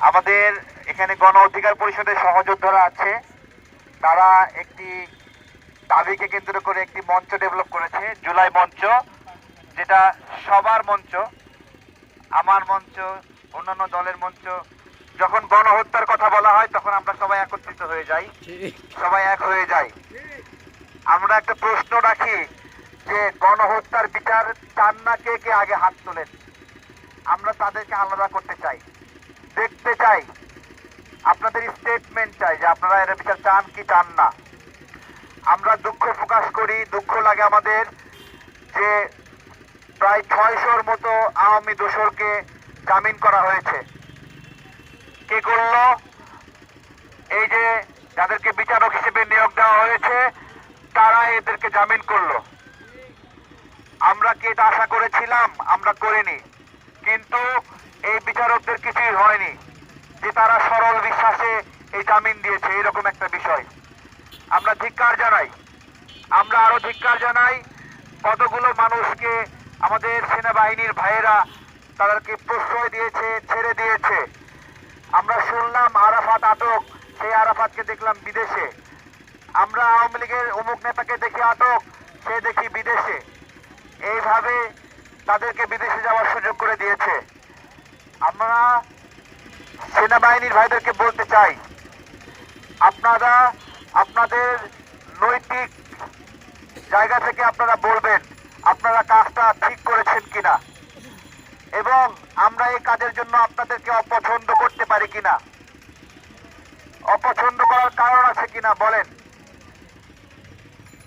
আমাদের এখানে গণ অধিকার পরিষদের সহযোদ্ধারা আছে। তারা একটি দাবিকে কেন্দ্র করে একটি মঞ্চ ডেভেলপ করেছে জুলাই মঞ্চ যেটা সবার মঞ্চ আমার মঞ্চ অন্যান্য দলের মঞ্চ। যখন গণহত্যার কথা বলা হয় তখন আমরা সবাই একত্রিত হয়ে যাই। সবাই এক হয়ে যাই। আমরা একটা প্রশ্ন রাখি যে গণহত্যার বিচার চান না কে কে আগে হাত তোলেন? আমরা তাদেরকে আলাদা করতে চাই। দেখতে চাই। আপনাদের স্টেটমেন্ট চাই যে আপনারা এর বিচার চান কি চান না। আমরা দুঃখ প্রকাশ করি, দুঃখ লাগে আমাদের যে প্রায় ছয়শোর মতো আওয়ামী দোসরকে জামিন করা হয়েছে। কে করল? এই যে যাদেরকে বিচারক হিসেবে নিয়োগ দেওয়া হয়েছে, তারা এদেরকে জামিন করল। আমরা কি এটা আশা করেছিলাম? আমরা করিনি। কিন্তু বিচারকদের কিছুই হয়নি, যে তারা সরল বিশ্বাসে এই জামিন দিয়েছে, এরকম একটা বিষয়। আমরা ধিক্কার জানাই। আমরা আরও ধিক্কার জানাই, কতগুলো মানুষকে আমাদের সেনাবাহিনীর ভাইয়েরা তাদেরকে প্রশ্রয় দিয়েছে, ছেড়ে দিয়েছে। আমরা শুনলাম আরাফাত আটক, সেই আরাফাতকে দেখলাম বিদেশে। আমরা আওয়ামী লীগের অমুক নেতাকে দেখি আটক, সে দেখি বিদেশে। এইভাবে তাদেরকে বিদেশে যাওয়ার সুযোগ করে দিয়েছে। আমরা সেনাবাহিনীর ভাইদেরকে বলতে চাই, আপনারা আপনাদের নৈতিক জায়গা থেকে আপনারা বলবেন আপনারা কাজটা ঠিক করেছেন কিনা এবং আমরা এই কাজের জন্য আপনাদেরকে অপছন্দ করতে পারি কিনা। অপছন্দ করার কারণ আছে কিনা বলেন।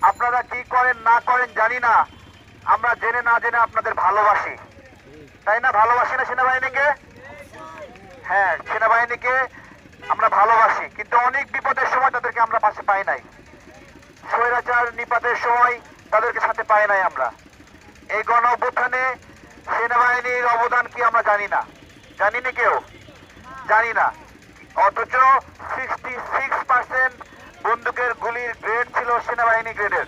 আপনারা কি করেন না করেন জানি না। আমরা জেনে না জেনে আপনাদের ভালোবাসি। তাই না? ভালোবাসি না সেনাবাহিনীকে? হ্যাঁ সেনাবাহিনীকে আমরা ভালোবাসি, কিন্তু অনেক বিপদের সময় তাদেরকে আমরা পাশে পাই নাই। স্বৈরাচার, নিপাতের সময় তাদেরকে সাথে পাই নাই আমরা। এই গণ অভ্যুত্থানে সেনাবাহিনীর অবদান কি আমরা জানি না। জানি না কেউ? জানি না। অথচ সিক্সটি সিক্স পার্সেন্ট বন্দুকের গুলির গ্রেড ছিল সেনাবাহিনী গ্রেডের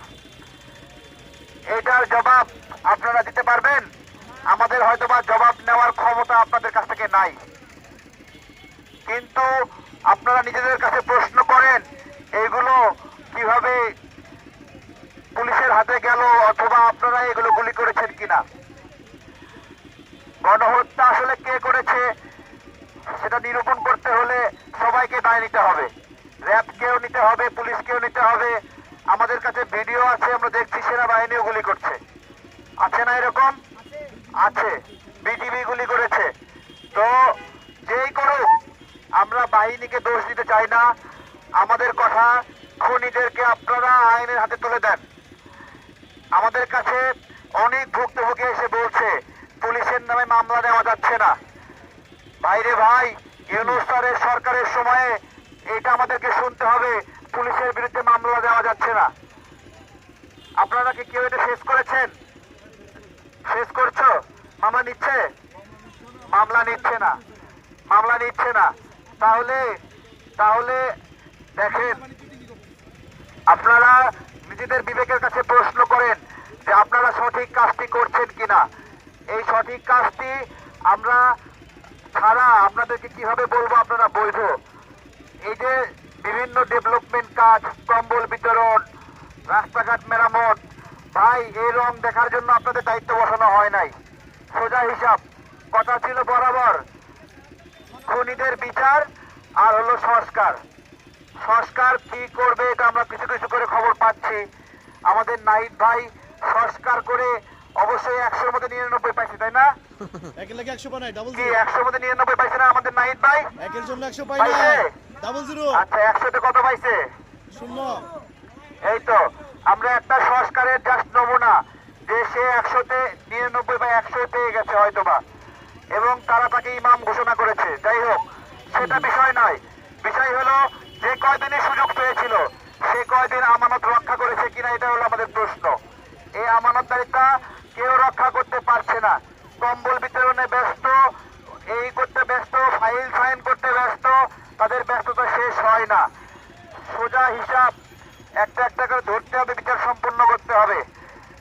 এটার জবাব আপনারা দিতে পারবেন? আমাদের হয়তো বা জবাব নেওয়ার ক্ষমতা আপনাদের কাছ থেকে নাই। কিন্তু আপনারা নিজেদের কাছে প্রশ্ন করেন, এগুলো কীভাবে পুলিশের হাতে গেল অথবা আপনারা এগুলো গুলি করেছেন কিনা? গণহত্যা আসলে কে করেছে, সেটা নিরূপণ করতে হলে সবাইকে দায় নিতে হবে। র্যাবকেও নিতে হবে পুলিশকেও নিতে হবে। আমাদের কাছে ভিডিও আছে, আমরা দেখছি, সেনাবাহিনীও গুলি করছে। আছে না এরকম? আছে বিজিবি গুলি করেছে। তো যেই করুক, আমরা বাহিনীকে দোষ দিতে চাই না। আমাদের কথা খুনিদেরকে আপনারা আইনের হাতে তুলে দেন। আমাদের কাছে অনেক ভুক্তভোগী এসে বলছে, পুলিশের নামে মামলা দেওয়া যাচ্ছে না। ভাইরে ভাই, ইউনুস স্যারের সরকারের সময়ে এটা আমাদেরকে শুনতে হবে, পুলিশের বিরুদ্ধে মামলা দেওয়া যাচ্ছে না। আপনারা কি কেউ এটা শেষ করেছেন? শেষ করছ মামলা নিচ্ছে? মামলা নিচ্ছে না। মামলা নিচ্ছে না। তাহলে তাহলে দেখেন, আপনারা নিজেদের বিবেকের কাছে প্রশ্ন করেন যে আপনারা সঠিক কাজটি করছেন কিনা। এই সঠিক কাজটি আমরা ছাড়া আপনাদেরকে কীভাবে বলব, আপনারা বৈধ এই যে বিভিন্ন ডেভেলপমেন্ট কাজ, কম্বল বিতরণ, রাস্তাঘাট মেরামত, ভাই, এই রং দেখার জন্য আপনাদের দায়িত্ব বসানো হয় নাই। সোজা হিসাব। কথা ছিল বরাবর। খুনিদের বিচার আর হলো সংস্কার। সংস্কার কি করবে এটা আমরা কিছু কিছু করে খবর পাচ্ছি। আমাদের নাহিদ ভাই সংস্কার করে অবশ্যই একশোর মধ্যে নিরানব্বই পাইছে তাই না? একের লাগে একশো পাই ডাবল জিরো একশোর মধ্যে নিরানব্বই পাইছে না আমাদের নাহিদ ভাই? একের জন্য একশো পাই ডাবল জিরো আচ্ছা একশোতে কত পাইছে? শূন্য। এই তো আমরা একটা সংস্কারের জাস্ট নমুনা যে সে একশোতে নিরানব্বই বা একশো পেয়ে গেছে হয়তোবা। এবং তারা তাকে ইমাম ঘোষণা করেছে। যাই হোক, সেটা বিষয় নয়। বিষয় হলো, যে কয়দিনে সুযোগ পেয়েছিল, সে কয়দিন আমানত রক্ষা করেছে কিনা এটা হলো আমাদের প্রশ্ন। এই আমানতদারিতা কেউ রক্ষা করতে পারছে না। কম্বল বিতরণে ব্যস্ত, এই করতে ব্যস্ত, ফাইল সাইন করতে ব্যস্ত, তাদের ব্যস্ততা শেষ হয় না। সোজা হিসাব, একটা একটা করে ধরতে হবে, বিচার সম্পন্ন করতে হবে।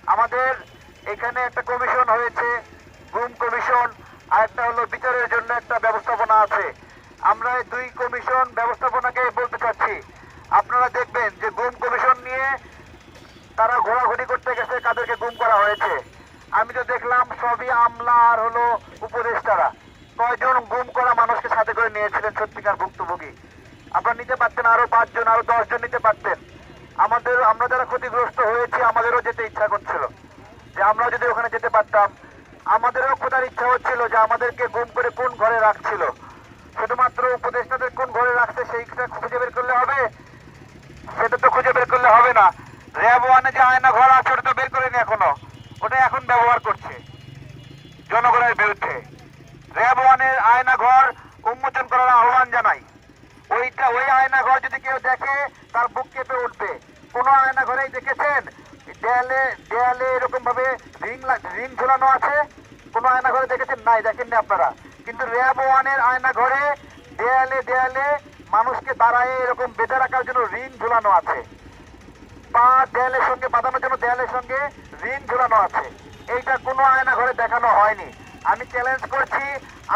আমাদের এখানে একটা কমিশন হয়েছে গুম কমিশন আর একটা হলো বিচারের জন্য একটা ব্যবস্থাপনা আছে। আমরা দুই কমিশন ব্যবস্থাপনাকে বলতে চাচ্ছি, আপনারা দেখবেন যে গুম কমিশন নিয়ে তারা ঘোরাঘুরি করতে গেছে, কাদেরকে গুম করা হয়েছে। আমি তো দেখলাম সবই আমলা আর হলো উপদেষ্টারা। কয়জন গুম করা মানুষকে সাথে করে নিয়েছিলেন সত্যিকার ভুক্তভোগী? আপনারা নিতে পারতেন আরও পাঁচজন, আরও দশজন নিতে পারতেন। আমাদের, আমরা যারা ক্ষতিগ্রস্ত হয়েছি, আমাদেরও যেতে ইচ্ছা করছিল। যে আমরা যদি ওখানে যেতে পারতাম, আমাদেরও খোঁজার ইচ্ছা হচ্ছিল যে আমাদেরকে গুম করে কোন ঘরে রাখছিল। শুধুমাত্র উপদেষ্টাদের কোন ঘরে রাখছে সেইটা খুঁজে বের করলে হবে? সেটা তো খুঁজে বের করলে হবে না। র্যাব ওয়ানে যে আয়না ঘর আছে, ওটা তো বের করেনি এখনও। ওটা এখন ব্যবহার করছে জনগণের বিরুদ্ধে। র্যাব ওয়ানের আয়না ঘর উন্মোচন করার আহ্বান জানাই। ওইটা, ওই আয়না ঘর যদি কেউ দেখে, তার বুক কেঁপে উঠবে। কোন আয়না ঘরেই দেখেছেন? দেয়ালে দেয়ালে এরকম ভাবে রিং রিং ঝুলানো আছে। কোন আয়না ঘরে দেখেছেন? নাই, দেখেননি আপনারা। কিন্তু র্যাব ওয়ানের আয়না ঘরে দেয়ালে দেয়ালে মানুষকে দাঁড়ায় এরকম বেঁধে রাখার জন্য রিং ঝুলানো আছে। পা দেয়ালের সঙ্গে, বাঁধানোর জন্য দেয়ালের সঙ্গে রিং ঝুলানো আছে। এইটা কোনো আয়না ঘরে দেখানো হয়নি। আমি চ্যালেঞ্জ করছি,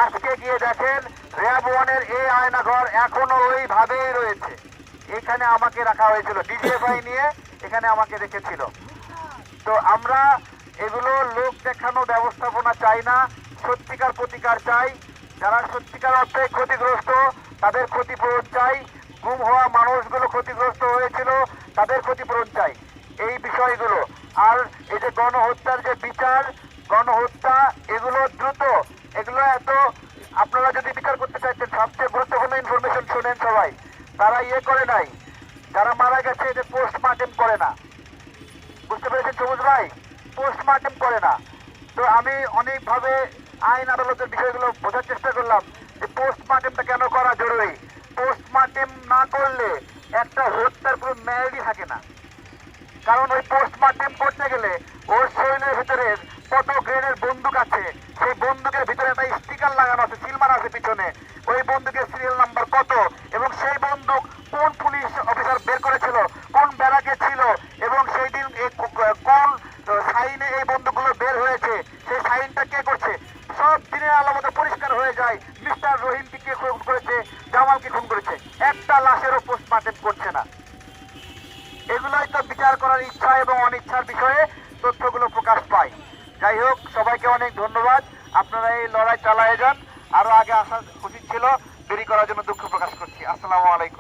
আজকে গিয়ে দেখেন র্যাব ওয়ানের এই আয়না ঘর এখনও ওইভাবেই রয়েছে। এখানে আমাকে রাখা হয়েছিল। ডিজিএফআই নিয়ে এখানে আমাকে রেখেছিল। তো আমরা এগুলো লোক দেখানো ব্যবস্থাপনা চাই না, সত্যিকার প্রতিকার চাই। যারা সত্যিকার অর্থে ক্ষতিগ্রস্ত, তাদের ক্ষতিপূরণ চাই। গুম হওয়া মানুষগুলো ক্ষতিগ্রস্ত হয়েছিল, তাদের ক্ষতিপূরণ চাই। এই বিষয়গুলো। আর এই যে গণহত্যার যে বিচার, গণহত্যা, এগুলো দ্রুত। এগুলো এত, আপনারা যদি বিচার করতে চাইছেন, সবচেয়ে গুরুত্বপূর্ণ ইনফরমেশন শুনেন সবাই। তারা ইয়ে করে নাই। যারা মারা গেছে যে পোস্টমার্টেম করে না। বুঝতে পেরেছেন সবুজ ভাই? পোস্টমার্টেম করে না। তো আমি অনেকভাবে আইন আদালতের বিষয়গুলো বোঝার চেষ্টা করলাম যে পোস্টমার্টেমটা কেন করা জরুরি? পোস্টমার্টেম না করলে একটা হত্যার কোনো ম্যারিডই থাকে না। কারণ ওই পোস্টমার্টেম করতে গেলে ওর শরীরের ভিতরে কত গ্রেনের বন্দুক আছে, সেই বন্দুকের ভিতরে একটা স্টিকার লাগানো আছে সিল মারা আছে পিছনে। ওই বন্দুকের সিরিয়াল নাম্বার কত এবং সেই বন্দুক কোন পুলিশ অফিসার বের করেছিল, কোন ব্যারাকে ছিল এবং সেই দিন এ ক- কোন সাইনে এই বন্দুকগুলো বের হয়েছে সেই সাইনটা কে করছে সব দিনের আলামতে পরিষ্কার হয়ে যায় মিস্টার রহিমকে কে খুন করেছে জামালকে খুন করেছে একটা লাশেরও পোস্টমার্টেম করছে না এগুলোই তো বিচার করার ইচ্ছা এবং অনিচ্ছার বিষয়ে তথ্যগুলো প্রকাশ পায়। যাই হোক, সবাইকে অনেক ধন্যবাদ। আপনারা এই লড়াই চালায় যান। আরও আগে আসা উচিত ছিল, দেরি করার জন্য দুঃখ প্রকাশ করছি। আসসালামু আলাইকুম।